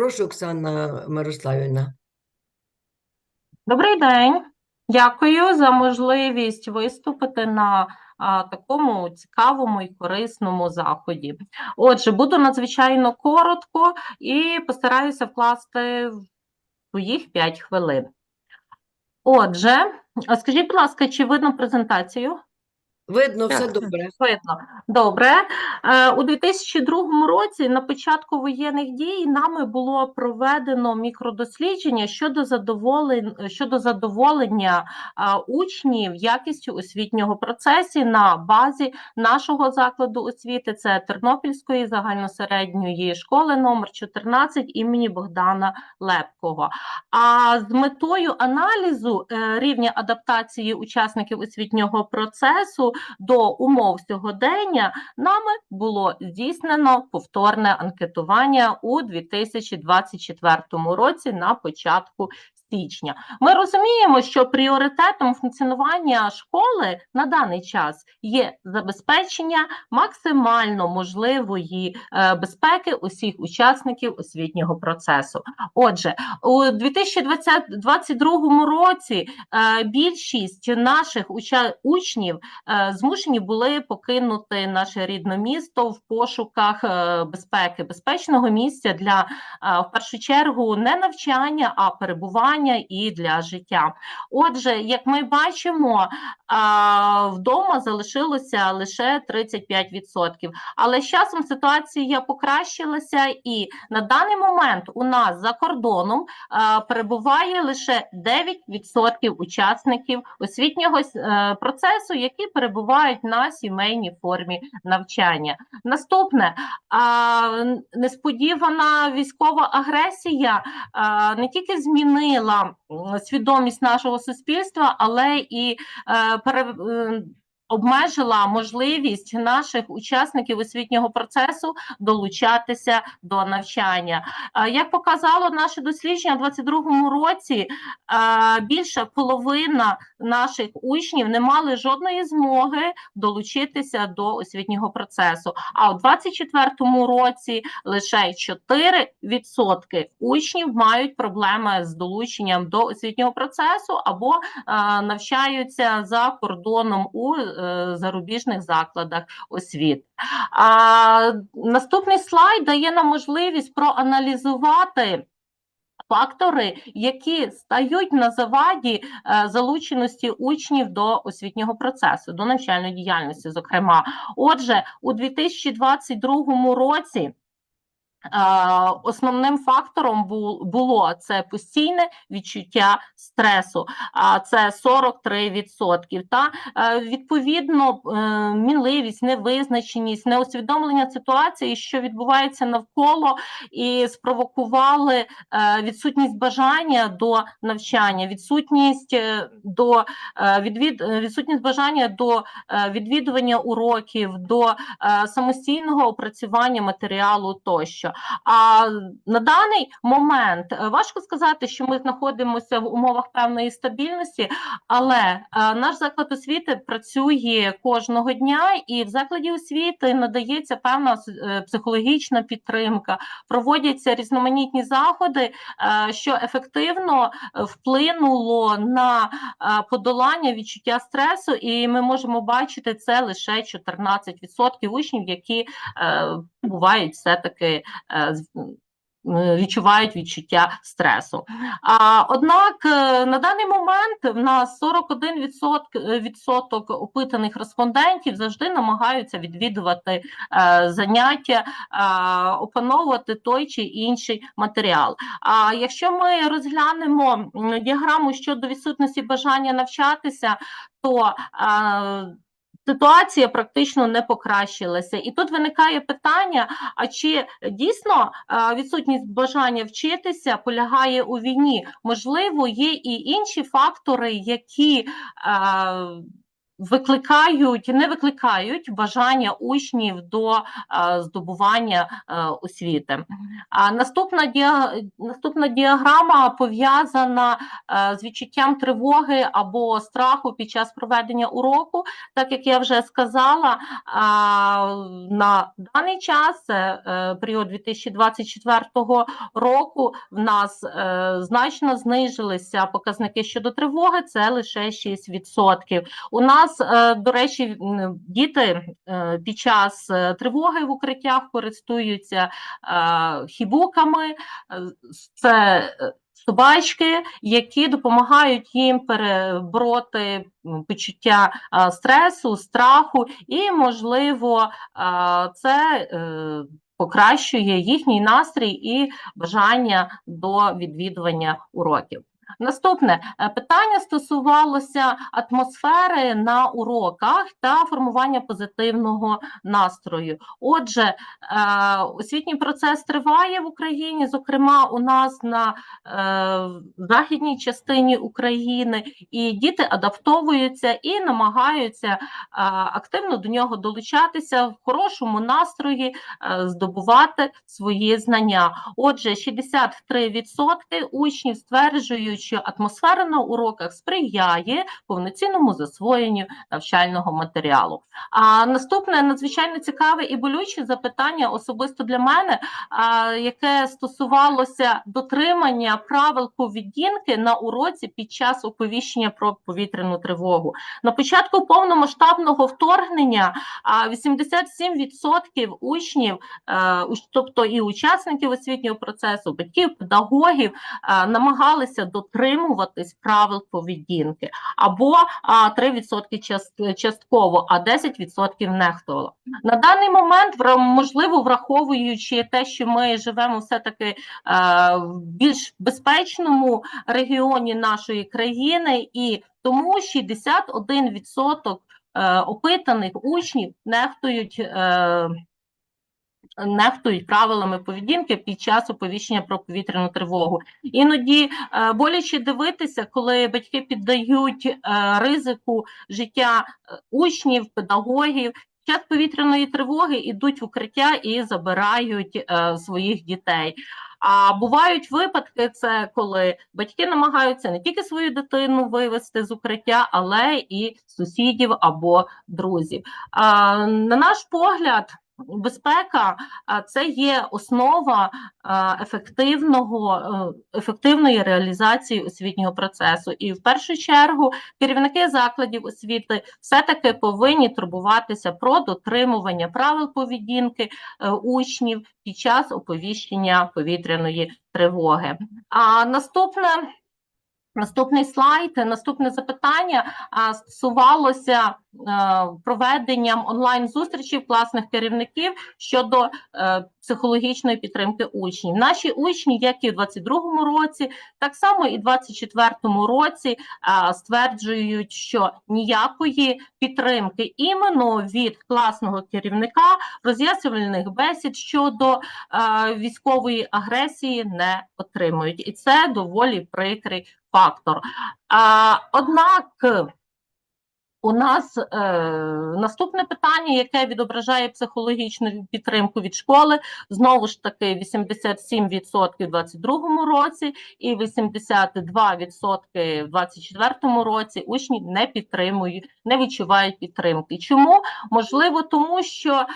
Прошу, Оксана Мирославівна. Добрий день. Дякую за можливість виступити на а, такому цікавому і корисному заході. Отже, буду надзвичайно коротко і постараюся вкласти в своїх 5 хвилин. Отже, скажіть, будь ласка, чи видно презентацію? Видно, все добре. Видно. Добре. Е, У 2002 році, на початку воєнних дій, нами було проведено мікродослідження щодо задоволень, щодо задоволення учнів якістю освітнього процесу на базі нашого закладу освіти. Це Тернопільської загальносередньої школи номер 14 імені Богдана Лепкого. А з метою аналізу е, рівня адаптації учасників освітнього процесу до умов сьогодення нами було здійснено повторне анкетування у 2024 році на початку січня. Ми розуміємо, що пріоритетом функціонування школи на даний час є забезпечення максимально можливої е, безпеки усіх учасників освітнього процесу. Отже, у 2022 році е, більшість наших учнів е, змушені були покинути наше рідне місто в пошуках безпеки, безпечного місця для в першу чергу не навчання, а перебування і для життя. Отже, як ми бачимо, вдома залишилося лише 35%. Але з часом ситуація покращилася, і на даний момент у нас за кордоном перебуває лише 9% учасників освітнього е, процесу, які перебувають на сімейній формі навчання. Наступне несподівана військова агресія не тільки змінила м, свідомість нашого суспільства, але і е, обмежила можливість наших учасників освітнього процесу долучатися до навчання. Е, Як показало наше дослідження, у 2022 році е, більше половина наших учнів не мали жодної змоги долучитися до освітнього процесу. А у 2024 році лише 4% учнів мають проблеми з долученням до освітнього процесу або е, навчаються за кордоном у зарубіжних закладах освіти. А, наступний слайд дає нам можливість проаналізувати. Фактори, які стають на заваді е, залученості учнів до освітнього процесу, до навчальної діяльності, зокрема. Отже, у 2022 році е, основним фактором було це постійне відчуття стресу, а це 43%. Та Е, відповідно е, мінливість, невизначеність, неусвідомлення ситуації, що відбувається навколо, і спровокували е, відсутність бажання до навчання, відсутність е, до е, відвід, е, відсутність бажання до е, відвідування уроків, до е, самостійного опрацювання матеріалу тощо. А на даний момент е, важко сказати, що ми знаходимося в умовах певної стабільності, але е, наш заклад освіти працює кожного дня, і в закладі освіти надається певна е, психологічна підтримка, проводяться різноманітні заходи, що ефективно вплинуло на подолання відчуття стресу, і ми можемо бачити це лише 14% учнів, які бувають все-таки е, м, відчувають відчуття стресу. Однак е, на даний момент в нас 41% е, відсоток опитаних респондентів завжди намагаються відвідувати е, заняття, е, опановувати той чи інший матеріал. А якщо ми розглянемо діаграму щодо відсутності бажання навчатися, то е, Ситуація практично не покращилася, і тут виникає питання: а чи дійсно відсутність бажання вчитися полягає у війні? Можливо, є і інші фактори, які викликають, не викликають бажання учнів до здобування е, освіти. А наступна, наступна діаграма пов'язана е, з відчуттям тривоги або страху під час проведення уроку. Так як я вже сказала, на даний час, е, період 2024 року, в нас значно знижилися показники щодо тривоги, це лише 6%. У нас, е, до речі, діти е, під час е, тривоги в укриттях користуються хібуками, це собачки, які допомагають їм перебороти почуття стресу, страху, і, можливо, це покращує їхній настрій і бажання до відвідування уроків. Наступне е, питання стосувалося атмосфери на уроках та формування позитивного настрою. Отже, е, освітній процес триває в Україні. Зокрема, у нас на е, західній частині України, і діти адаптовуються і намагаються активно до нього долучатися в хорошому настрої, здобувати свої знання. Отже, 63% учнів стверджують, що атмосфера на уроках сприяє повноцінному засвоєнню навчального матеріалу. А наступне надзвичайно цікаве і болюче запитання особисто для мене, а, яке стосувалося дотримання правил поведінки на уроці під час оповіщення про повітряну тривогу. На початку повномасштабного вторгнення а, 87% учнів, е, тобто і учасників освітнього процесу, батьків, педагогів, е, намагалися дотримуватись правил поведінки, або а, 3% частково, а 10% нехтувало. На даний момент, можливо, враховуючи те, що ми живемо все-таки е, в більш безпечному регіоні нашої країни, і тому 61% е, опитаних учнів нехтують. Нехтують правилами поведінки під час оповіщення про повітряну тривогу. Іноді е, боляче дивитися, коли батьки піддають е, ризику життя е, учнів, педагогів. Під час повітряної тривоги йдуть в укриття і забирають своїх дітей. А бувають випадки, це коли батьки намагаються не тільки свою дитину вивести з укриття, але і сусідів або друзів. А, на наш погляд, безпека це є основа ефективного, е, ефективної реалізації освітнього процесу. І в першу чергу керівники закладів освіти все-таки повинні турбуватися про дотримування правил поведінки е, учнів під час оповіщення повітряної тривоги. А наступне. Наступний слайд, наступне запитання стосувалося проведенням онлайн зустрічей класних керівників щодо е, психологічної підтримки учнів. Наші учні, як і в 22-му році, так само і в 24-му році стверджують, що ніякої підтримки іменно від класного керівника роз'яснювальних бесід щодо е, військової агресії не отримують, і це доволі прикрий фактор. Однак у нас е, наступне питання, яке відображає психологічну підтримку від школи, знову ж таки 87% у 2022 році і 82% в 2024 році учні не підтримують, не відчувають підтримки. Чому? Можливо, тому що е,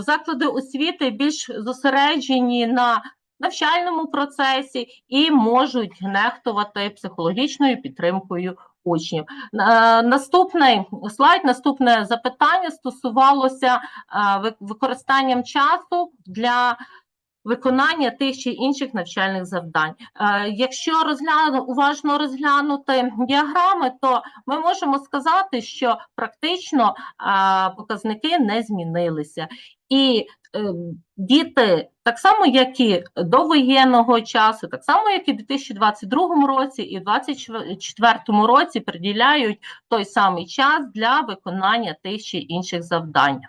заклади освіти більш зосереджені на навчальному процесі і можуть нехтувати психологічною підтримкою учнів. Е, Наступний слайд, наступне запитання стосувалося е, використанням часу для виконання тих чи інших навчальних завдань. Е, Якщо розгляну, уважно розглянути діаграми, то ми можемо сказати, що практично показники не змінилися. І діти, так само як і до воєнного часу, так само як і в 2022 році і в 2024 році приділяють той самий час для виконання тих чи інших завдань.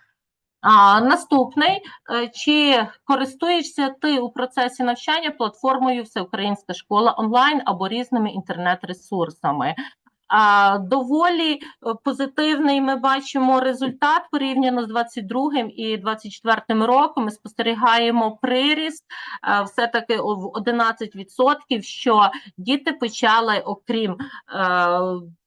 А, наступний, е, чи користуєшся ти у процесі навчання платформою Всеукраїнська школа онлайн або різними інтернет-ресурсами? Доволі е, позитивний ми бачимо результат порівняно з 22 і 24 роком. Ми спостерігаємо приріст е, все-таки в 11%, що діти почали, окрім е,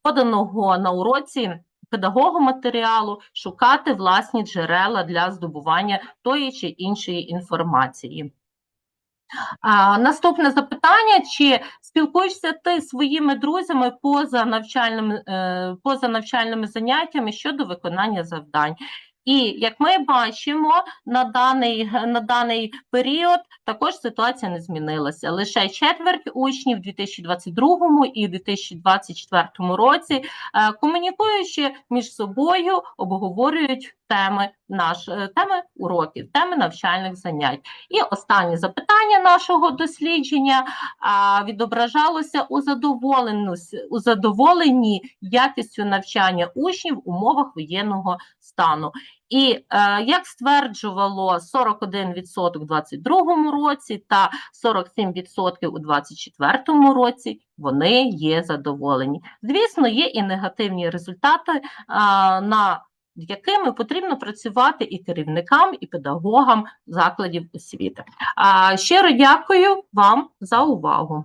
поданого на уроці педагогу матеріалу, шукати власні джерела для здобування тої чи іншої інформації. А, наступне запитання: чи спілкуєшся ти своїми друзями поза навчальними, е, поза навчальними заняттями щодо виконання завдань? І як ми бачимо, на даний, на даний період також ситуація не змінилася. Лише четверть учнів у 2022 і 2024 році, е, комунікуючи між собою, обговорюють теми наш, е, теми уроків, теми навчальних занять. І останнє запитання нашого дослідження а, відображалося у задоволеності у задоволенні якістю навчання учнів в умовах воєнного стану. І е, як стверджувало 41% у 2022 році та 47% у 2024 році, вони є задоволені. Звісно, є і негативні результати, а, на якими потрібно працювати і керівникам, і педагогам закладів освіти. А, щиро дякую вам за увагу.